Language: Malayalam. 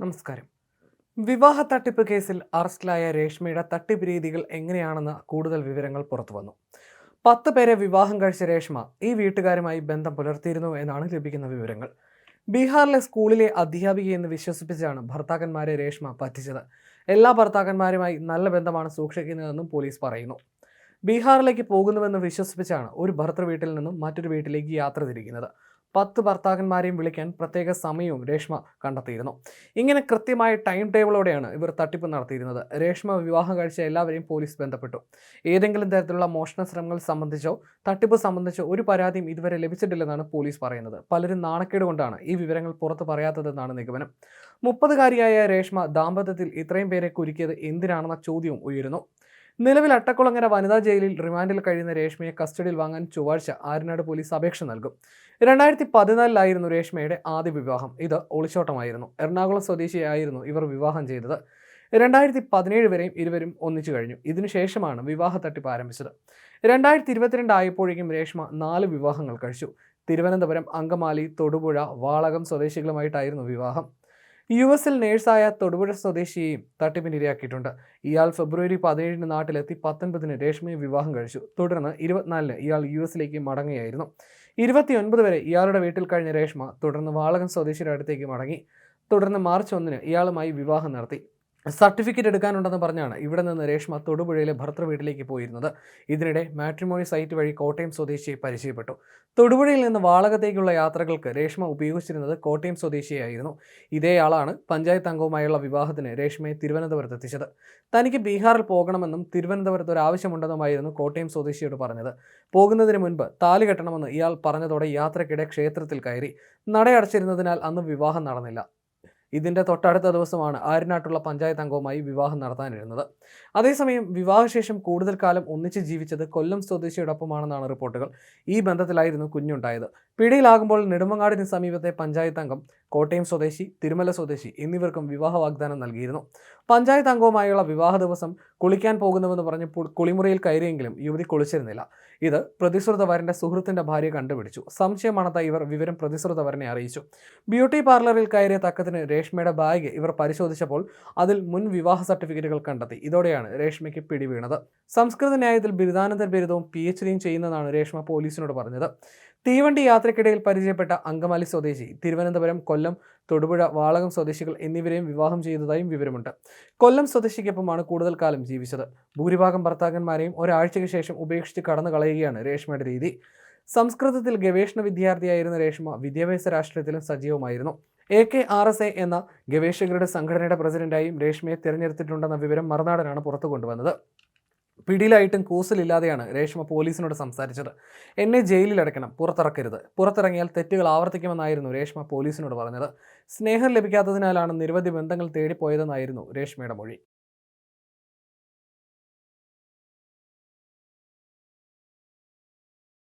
നമസ്കാരം. വിവാഹ തട്ടിപ്പ് കേസിൽ അറസ്റ്റിലായ രേഷ്മയുടെ തട്ടിപ്പ് രീതികൾ എങ്ങനെയാണെന്ന് കൂടുതൽ വിവരങ്ങൾ പുറത്തു വന്നു. പത്ത് പേരെ വിവാഹം കഴിച്ച രേഷ്മ ഈ വീട്ടുകാരുമായി ബന്ധം പുലർത്തിയിരുന്നു എന്നാണ് ലഭിക്കുന്ന വിവരങ്ങൾ. ബീഹാറിലെ സ്കൂളിലെ അധ്യാപികയെന്ന് വിശ്വസിപ്പിച്ചാണ് ഭർത്താക്കന്മാരെ രേഷ്മ പറ്റിച്ചത്. എല്ലാ ഭർത്താക്കന്മാരുമായി നല്ല ബന്ധമാണ് സൂക്ഷിക്കുന്നതെന്നും പോലീസ് പറയുന്നു. ബീഹാറിലേക്ക് പോകുന്നുവെന്ന് വിശ്വസിപ്പിച്ചാണ് ഒരു ഭർത്തൃ വീട്ടിൽ നിന്നും മറ്റൊരു വീട്ടിലേക്ക് യാത്ര തിരിക്കുന്നത്. പത്ത് ഭർത്താക്കന്മാരെയും വിളിക്കാൻ പ്രത്യേക സമയവും രേഷ്മ കണ്ടെത്തിയിരുന്നു. ഇങ്ങനെ കൃത്യമായ ടൈം ടേബിളോടെയാണ് ഇവർ തട്ടിപ്പ് നടത്തിയിരുന്നത്. രേഷ്മ വിവാഹം കഴിച്ച എല്ലാവരെയും പോലീസ് ബന്ധപ്പെട്ടു. ഏതെങ്കിലും തരത്തിലുള്ള മോഷണ ശ്രമങ്ങൾ സംബന്ധിച്ചോ തട്ടിപ്പ് സംബന്ധിച്ചോ ഒരു പരാതിയും ഇതുവരെ ലഭിച്ചിട്ടില്ലെന്നാണ് പോലീസ് പറയുന്നത്. പലരും നാണക്കേട് കൊണ്ടാണ് ഈ വിവരങ്ങൾ പുറത്തു പറയാത്തതെന്നാണ് നിഗമനം. മുപ്പതുകാരിയായ രേഷ്മ ദാമ്പത്യത്തിൽ ഇത്രയും പേരെ കുരുക്കിയത് എന്തിനാണെന്ന ചോദ്യവും ഉയരുന്നു. നിലവിൽ അട്ടക്കുളങ്ങര വനിതാ ജയിലിൽ റിമാൻഡിൽ കഴിയുന്ന രേഷ്മയെ കസ്റ്റഡിയിൽ വാങ്ങാൻ ചൊവ്വാഴ്ച ആര്യനാട് പോലീസ് അപേക്ഷ നൽകും. രണ്ടായിരത്തി പതിനാലിലായിരുന്നു രേഷ്മയുടെ ആദ്യ വിവാഹം. ഇത് ഒളിച്ചോട്ടമായിരുന്നു. എറണാകുളം സ്വദേശിയായിരുന്നു ഇവർ വിവാഹം ചെയ്തത്. രണ്ടായിരത്തി പതിനേഴ് വരെയും ഇരുവരും ഒന്നിച്ചു കഴിഞ്ഞു. ഇതിനുശേഷമാണ് വിവാഹ തട്ടിപ്പ് ആരംഭിച്ചത്. രണ്ടായിരത്തി ഇരുപത്തിരണ്ട് ആയപ്പോഴേക്കും രേഷ്മ നാല് വിവാഹങ്ങൾ കഴിച്ചു. തിരുവനന്തപുരം അങ്കമാലി തൊടുപുഴ വാളകം സ്വദേശികളുമായിട്ടായിരുന്നു വിവാഹം. യു എസിൽ നേഴ്സായ തൊടുപുഴ സ്വദേശിയെയും തട്ടിപ്പിനിരയാക്കിയിട്ടുണ്ട് ഇയാൾ ഫെബ്രുവരി പതിനേഴിന് നാട്ടിലെത്തി പത്തൊൻപതിന് രേഷ്മയെ വിവാഹം കഴിച്ചു. തുടർന്ന് ഇരുപത്തിനാലിന് ഇയാൾ യു എസിലേക്ക് മടങ്ങുകയായിരുന്നു. ഇരുപത്തിയൊൻപത് വരെ ഇയാളുടെ വീട്ടിൽ കഴിഞ്ഞ രേഷ്മ തുടർന്ന് വാളകൻ സ്വദേശിയുടെ അടുത്തേക്ക് മടങ്ങി. തുടർന്ന് മാർച്ച് ഒന്നിന് ഇയാളുമായി വിവാഹം നടത്തി. സർട്ടിഫിക്കറ്റ് എടുക്കാനുണ്ടെന്ന് പറഞ്ഞാണ് ഇവിടെ നിന്ന് രേഷ്മ തൊടുപുഴയിലെ ഭർത്തൃ വീട്ടിലേക്ക് പോയിരുന്നത്. ഇതിനിടെ മാട്രിമോണി സൈറ്റ് വഴി കോട്ടയം സ്വദേശിയെ പരിചയപ്പെട്ടു. തൊടുപുഴയിൽ നിന്ന് വാളകത്തേക്കുള്ള യാത്രകൾക്ക് രേഷ്മ ഉപയോഗിച്ചിരുന്നത് കോട്ടയം സ്വദേശിയായിരുന്നു. ഇതേ ആളാണ് പഞ്ചായത്ത് അംഗവുമായുള്ള വിവാഹത്തിന് രേഷ്മയെ തിരുവനന്തപുരത്ത് എത്തിച്ചത്. തനിക്ക് ബീഹാറിൽ പോകണമെന്നും തിരുവനന്തപുരത്ത് ഒരു ആവശ്യമുണ്ടെന്നുമായിരുന്നു കോട്ടയം സ്വദേശിയോട് പറഞ്ഞത്. പോകുന്നതിന് മുൻപ് താലി കെട്ടണമെന്ന് ഇയാൾ പറഞ്ഞതോടെ യാത്രക്കിടെ ക്ഷേത്രത്തിൽ കയറി. നടയടച്ചിരുന്നതിനാൽ അന്ന് വിവാഹം നടന്നില്ല. ഇതിന്റെ തൊട്ടടുത്ത ദിവസമാണ് ആര്യനാട്ടുള്ള പഞ്ചായത്ത് അംഗവുമായി വിവാഹം നടത്താനിരുന്നത്. അതേസമയം വിവാഹശേഷം കൂടുതൽ കാലം ഒന്നിച്ച് ജീവിച്ചത് കൊല്ലം സ്വദേശിയോടൊപ്പമാണെന്നാണ് റിപ്പോർട്ടുകൾ. ഈ ബന്ധത്തിലായിരുന്നു കുഞ്ഞുണ്ടായത്. പിടിയിലാകുമ്പോൾ നെടുമങ്ങാടിന് സമീപത്തെ പഞ്ചായത്ത് അംഗം കോട്ടയം സ്വദേശി തിരുമല സ്വദേശി എന്നിവർക്കും വിവാഹ വാഗ്ദാനം നൽകിയിരുന്നു. പഞ്ചായത്ത് അംഗവുമായുള്ള വിവാഹ ദിവസം കുളിക്കാൻ പോകുന്നുവെന്ന് പറഞ്ഞ് കുളിമുറിയിൽ കയറിയെങ്കിലും യുവതി കുളിച്ചിരുന്നില്ല. ഇത് പ്രതിശ്രുത വരന്റെ സുഹൃത്തിന്റെ ഭാര്യ കണ്ടുപിടിച്ചു. സംശയമാണത്ത ഇവർ വിവരം പ്രതിശ്രുത വരനെ അറിയിച്ചു. ബ്യൂട്ടി പാർലറിൽ കയറിയ തക്കത്തിന് രേഷ്മയുടെ ബാഗ് ഇവർ പരിശോധിച്ചപ്പോൾ അതിൽ മുൻ വിവാഹ സർട്ടിഫിക്കറ്റുകൾ കണ്ടെത്തി. ഇതോടെയാണ് രേഷ്മയ്ക്ക് പിടിവീണത് സംസ്കൃത ന്യായത്തിൽ ബിരുദാനന്തര ബിരുദവും പി എച്ച് ഡിയും ചെയ്യുന്നതാണ് രേഷ്മ പോലീസിനോട് പറഞ്ഞത്. തീവണ്ടി യാത്രക്കിടയിൽ പരിചയപ്പെട്ട അങ്കമാലി സ്വദേശി തിരുവനന്തപുരം കൊല്ലം തൊടുപുഴ വാളകം സ്വദേശികൾ എന്നിവരെയും വിവാഹം ചെയ്തതായും വിവരമുണ്ട്. കൊല്ലം സ്വദേശിക്കൊപ്പമാണ് കൂടുതൽ കാലം ജീവിച്ചത്. ഭൂരിഭാഗം ഭർത്താക്കന്മാരെയും ഒരാഴ്ചയ്ക്ക് ശേഷം ഉപേക്ഷിച്ച് കടന്നു കളയുകയാണ് രേഷ്മയുടെ രീതി. സംസ്കൃതത്തിൽ ഗവേഷണ വിദ്യാർത്ഥിയായിരുന്ന രേഷ്മ വിദ്യാഭ്യാസ രാഷ്ട്രീയത്തിലും സജീവമായിരുന്നു. A K R S A എന്ന ഗവേഷകരുടെ സംഘടനയുടെ പ്രസിഡന്റായും രേഷ്മയെ തിരഞ്ഞെടുത്തിട്ടുണ്ടെന്ന വിവരം മറുനാടനാണ് പുറത്തു കൊണ്ടുവന്നത് പിടിയിലായിട്ടും കൂസലില്ലാതെയാണ് രേഷ്മ പോലീസിനോട് സംസാരിച്ചത്. എന്നെ ജയിലിൽ അടയ്ക്കണം പുറത്തിറക്കരുത്. പുറത്തിറങ്ങിയാൽ തെറ്റുകൾ ആവർത്തിക്കുമെന്നായിരുന്നു രേഷ്മ പോലീസിനോട് പറഞ്ഞത്. സ്നേഹം ലഭിക്കാത്തതിനാലാണ് നിരവധി ബന്ധങ്ങൾ തേടിപ്പോയതെന്നായിരുന്നു രേഷ്മയുടെ മൊഴി.